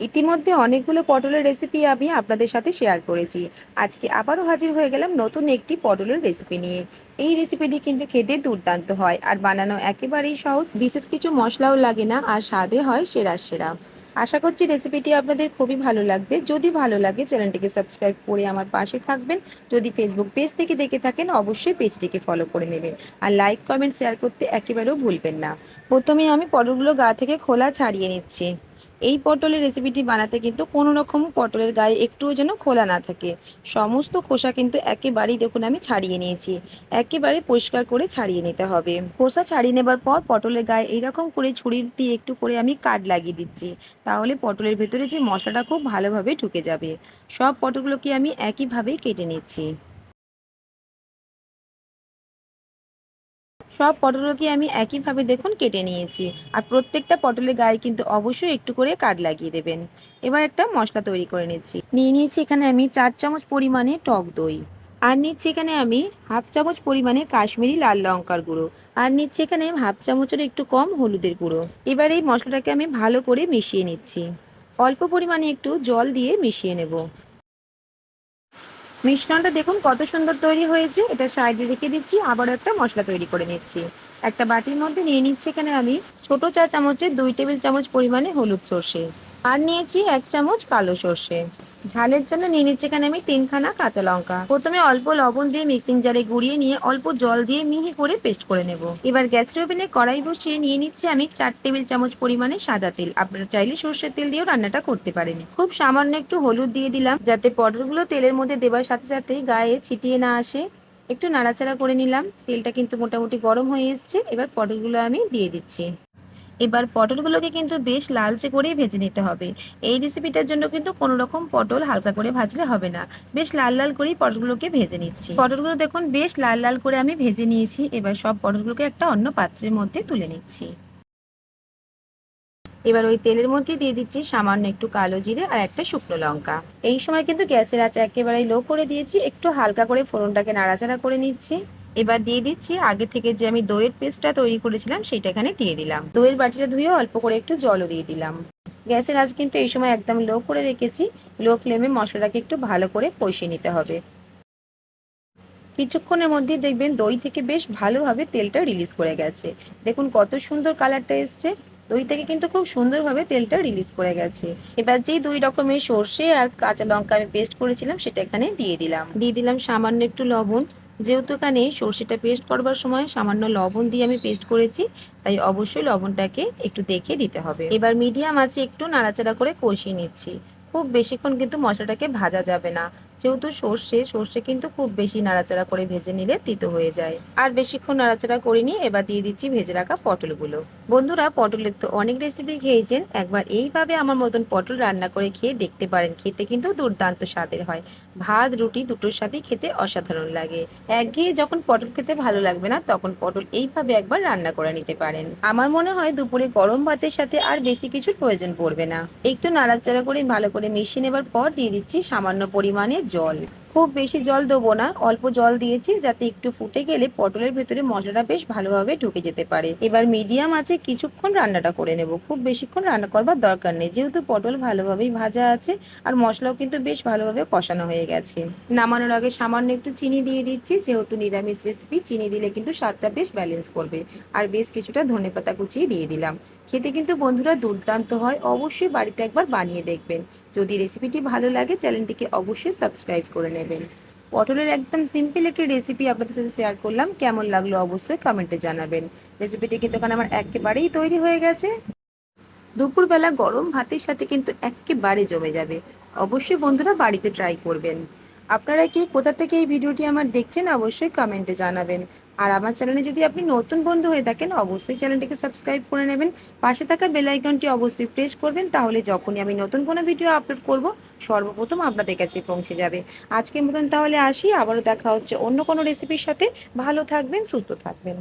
ইতিমধ্যে অনেকগুলো পটলের রেসিপি আমি আপনাদের সাথে শেয়ার করেছি। আজকে আবারও হাজির হয়ে গেলাম নতুন একটি পটলের রেসিপি নিয়ে। এই রেসিপিটি কিন্তু খেতে দুর্দান্ত হয় আর বানানো একেবারেই সহজ। বিশেষ কিছু মশলাও লাগে না আর স্বাদে হয় সেরা সেরা। আশা করছি রেসিপিটি আপনাদের খুবই ভালো লাগবে। যদি ভালো লাগে চ্যানেলটিকে সাবস্ক্রাইব করে আমার পাশে থাকবেন। যদি ফেসবুক পেজ থেকে দেখে থাকেন অবশ্যই পেজটিকে ফলো করে নেবেন। আর লাইক কমেন্ট শেয়ার করতে একেবারেও ভুলবেন না। প্রথমে আমি পটলগুলো গা থেকে খোলা ছাড়িয়ে নিচ্ছি। এই পটলের রেসিপিটি বানাতে কিন্তু কোনো রকম পটলের গায়ে একটুও যেন খোলা না থাকে। সমস্ত খোসা কিন্তু একেবারেই দেখুন আমি ছাড়িয়ে নিয়েছি। একেবারে পরিষ্কার করে ছাড়িয়ে নিতে হবে। খোসা ছাড়িয়ে নেবার পর পটলের গায়ে এইরকম করে ছুরি দিয়ে একটু করে আমি কাট লাগিয়ে দিচ্ছি। তাহলে পটলের ভেতরে যে মশলাটা খুব ভালোভাবে ঢুকে যাবে। সব পটলগুলোকে আমি একইভাবেই কেটে নিচ্ছি। সব পটলকে আমি একইভাবে দেখুন কেটে নিয়েছি। আর প্রত্যেকটা পটলের গায়ে কিন্তু অবশ্যই একটু করে কাট লাগিয়ে দেবেন। এবার একটা মশলা তৈরি করে নিচ্ছি। নিয়ে নিয়েছি এখানে আমি চার চামচ পরিমাণে টক দই। আর নিচ্ছি এখানে আমি হাফ চামচ পরিমাণে কাশ্মীরি লাল লঙ্কার গুঁড়ো। আর নিচ্ছি এখানে হাফ চামচের একটু কম হলুদের গুঁড়ো। এবার এই মশলাটাকে আমি ভালো করে মিশিয়ে নিচ্ছি। অল্প পরিমাণে একটু জল দিয়ে মিশিয়ে নেব। মিশ্রণটা দেখুন, কত সুন্দর তৈরি হয়েছে। এটা সাইডে রেখে দিচ্ছি, আবারও একটা মশলা তৈরি করে নিচ্ছি। একটা বাটির মধ্যে নিয়ে নিচ্ছি এখানে আমি ছোট চা চামচের দুই টেবিল চামচ পরিমাণে হলুদ সর্ষে। আর নিয়েছি এক চামচ কালো সর্ষে। ঝালের জন্য নিয়ে নিচ্ছি এখানে আমি তিনখানা কাঁচা লঙ্কা। প্রথমে অল্প লবণ দিয়ে মিক্সিং জারে গুঁড়িয়ে নিয়ে অল্প জল দিয়ে মিহি করে পেস্ট করে নেব। এবার গ্যাসের ওভেনে কড়াই বসিয়ে নিয়ে নিচ্ছি আমি চার টেবিল চামচ পরিমাণে সাদা তেল। আপনারা চাইলে সর্ষের তেল দিয়েও রান্নাটা করতে পারেন। খুব সামান্য একটু হলুদ দিয়ে দিলাম, যাতে পটলগুলো তেলের মধ্যে দেবার সাথে সাথে গায়ে ছিটিয়ে না আসে। একটু নাড়াচাড়া করে নিলাম। তেলটা কিন্তু মোটামুটি গরম হয়ে এসছে। এবার পটলগুলো আমি দিয়ে দিচ্ছি। এবার পটলগুলোকে কিন্তু বেশ লালচে করেই ভেজে নিতে হবে। এই রেসিপিটার জন্য কিন্তু কোনো রকম পটল হালকা করে ভাজলে হবে না। বেশ লাল লাল করেই পটলগুলোকে ভেজে নিচ্ছি। পটলগুলো দেখুন বেশ লাল লাল করে আমি ভেজে নিয়েছি। এবার সব পটলগুলোকে একটা অন্য পাত্রের মধ্যে তুলে নিচ্ছি। এবার ওই তেলের মধ্যে দিয়ে দিচ্ছি সামান্য একটু কালো জিরে আর একটা শুকনো লঙ্কা। এই সময় কিন্তু গ্যাসের আঁচ একেবারেই লো করে দিয়েছি। একটু হালকা করে ফোড়নটাকে নাড়াচাড়া করে নিচ্ছি। এবার দিয়ে দিচ্ছি। আগে থেকে যে আমি দইয়ের পেস্টটা তৈরি করেছিলাম সেটা এখানে দিয়ে দিলাম। দইয়ের বাটিটা ধুয়ে অল্প করে একটু জলও দিয়ে দিলাম। গ্যাসের আজ কিন্তু এই সময় একদম লো করে রেখেছি। লো ফ্লেমে মশলাটাকে একটু ভালো করে কষিয়ে নিতে হবে। কিছুক্ষণের মধ্যে দেখবেন দই থেকে বেশ ভালোভাবে তেলটা রিলিজ করে গেছে। দেখুন কত সুন্দর কালারটা এসছে। দই থেকে কিন্তু খুব সুন্দরভাবে তেলটা রিলিজ করে গেছে। এবার যেই দুই রকমের সর্ষে আর কাঁচা লঙ্কা আমি পেস্ট করেছিলাম, সেটা এখানে দিয়ে দিলাম। দিয়ে দিলাম সামান্য একটু লবণ। যেহেতু এখানে সর্ষেটা পেস্ট করবার সময় সামান্য লবণ দিয়ে আমি পেস্ট করেছি, তাই অবশ্যই লবণটাকে একটু দেখে দিতে হবে। এবার মিডিয়াম আছে একটু নাড়াচাড়া করে কষিয়ে নিচ্ছি। খুব বেশিক্ষণ কিন্তু মশলাটাকে ভাজা যাবে না। যেহেতু সর্ষে সর্ষে কিন্তু খুব বেশি নাড়াচাড়া করে ভেজে নিলে তিতো হয়ে যায়। আর বেশিক্ষণ নাড়াচাড়া করে নিয়ে এবার দিয়ে দিচ্ছি ভেজে রাখা পটলগুলো। বন্ধুরা, পটলের তো অনেক রেসিপি খেয়েছেন। একবার এইভাবে আমার মতন পটল রান্না করে খেয়ে দেখতে পারেন। খেতে কিন্তু দুর্দান্ত স্বাদের হয়। ভাত, রুটি দুটোর সাথেই খেতে অসাধারণ লাগে। একঘেয়ে যখন পটল খেতে ভালো লাগবে না, তখন পটল এইভাবে একবার রান্না করে নিতে পারেন। আমার মনে হয় দুপুরে গরম ভাতের সাথে আর বেশি কিছুর প্রয়োজন পড়বে না। একটু নাড়াচাড়া করে ভালো করে মিশিয়ে নেবার পর দিয়ে দিচ্ছি সামান্য পরিমাণে জল। খুব বেশি জল দেবো না। অল্প জল দিয়েছি যাতে একটু ফুটে গেলে পটলের ভেতরে মশলাটা বেশ ভালোভাবে ঢুকে যেতে পারে। এবার মিডিয়াম আছে কিছুক্ষণ রান্নাটা করে নেব। খুব বেশিক্ষণ রান্না করবার দরকার নেই। যেহেতু পটল ভালোভাবেই ভাজা আছে আর মশলাও কিন্তু বেশ ভালোভাবে কষানো হয়ে গেছে। নামানোর আগে সামান্য একটু চিনি দিয়ে দিচ্ছি। যেহেতু নিরামিষ রেসিপি চিনি দিলে কিন্তু স্বাদটা বেশ ব্যালেন্স করবে। আর বেশ কিছুটা ধনেপাতা কুচিয়ে দিয়ে দিলাম। খেতে কিন্তু বন্ধুরা দুর্দান্ত হয়। অবশ্যই বাড়িতে একবার বানিয়ে দেখবেন। যদি রেসিপিটি ভালো লাগে চ্যানেলটিকে অবশ্যই সাবস্ক্রাইব করে নেবেন। পটলের একদম সিম্পল একটি রেসিপি আপনাদের সাথে শেয়ার করলাম। কেমন লাগল অবশ্যই কমেন্টে জানাবেন। রেসিপিটি কিন্তু ওখানে আমার একেবারেই তৈরি হয়ে গেছে। দুপুরবেলা গরম ভাতের সাথে কিন্তু একেবারে জমে যাবে। অবশ্যই বন্ধুরা বাড়িতে ট্রাই করবেন। আপনারা কি কোথা থেকে এই ভিডিওটি আমার দেখছেন অবশ্যই কমেন্টে জানাবেন। আর আমার চ্যানেলে যদি আপনি নতুন বন্ধু হয়ে থাকেন, অবশ্যই চ্যানেলটিকে সাবস্ক্রাইব করে নেবেন। পাশে থাকা বেল আইকনটি অবশ্যই প্রেস করবেন, তাহলে যখনই আমি নতুন কোনো ভিডিও আপলোড করব, সর্বপ্রথম আপনাদের কাছে পৌঁছে যাবে। আজকের মতন তাহলে আসি, আবারও দেখা হচ্ছে অন্য কোনো রেসিপির সাথে। ভালো থাকবেন, সুস্থ থাকবেন।